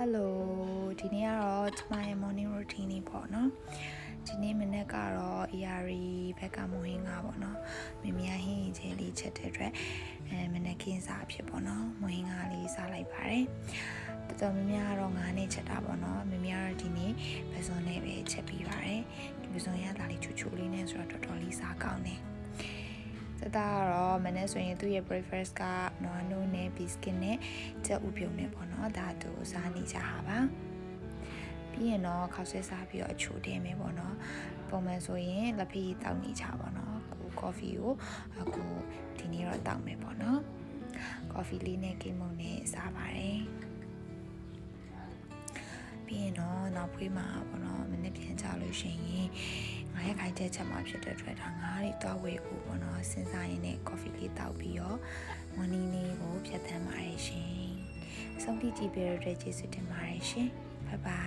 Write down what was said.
Hello ဒီနေ့ကတော့ကျမရဲ့ morning routine လေးပေါ့နော်ဒီနေ့မနေ့ကတော့ ERE ဘက်ကမဟင်းကပေါ့နော်မမရဟင်းချင်းလေးချက်တဲ့အတွက်အဲမနေ့ကင်းစားဖြစ်ပေါ့နော်မဟင်းကလေးစားလိုက်ပါတယ်တော်တော်များများကတော့ငါးနဲ့ချက်တာပေါ့နော်မမရတော့ဒီနေ့ပစုံနဲ့ပဲချက်ပြီးပါတယ်ဒီပစုံရတာလေးချူချူလေးနဲ့ဆိုတော့တော်တော်လေးစားကောင်းတယ် တတာကတော့မနေ့ဆိုရင်သူ့ရဲ့ breakfast ကနွားနိုးနဲ့ biscuit နဲ့ချက်ဥပြုံနဲ့ပေါ့နော်ဒါသူစားနေကြတာပါပြီးရင်တော့ခောက်ဆွဲစားပြီးတော့အချိုတင်မယ်ပေါ့နော်ပုံမှန်ဆိုရင်လက်ဖက်ရည်တောက်နေကြပါတော့ကို coffee ကိုအခုဒီနေ့တော့တောက်မယ်ပေါ့နော် coffee လေးနဲ့ကိမုန်နဲ့စားပါတယ်ပြီးရင်တော့နောက်ဖွေးမှာပေါ့နော်မနေ့ပြန်ကြလို့ရှိရင် ငါရက်ခိုင်တဲ့ချက်မှာဖြစ်တဲ့အတွက်ဒါငါးတွေတောက်ဝေဖို့ပေါ့နော်စဉ်းစားရင်းနဲ့ coffee လေးတောက်ပြီးတော့ morning လေးကိုဖြတ်သန်းပါတယ်ရှင်ဆုံးဖြတ်ကြည့်ပေးရတဲ့ကျေးဇူးတင်ပါတယ်ရှင် bye bye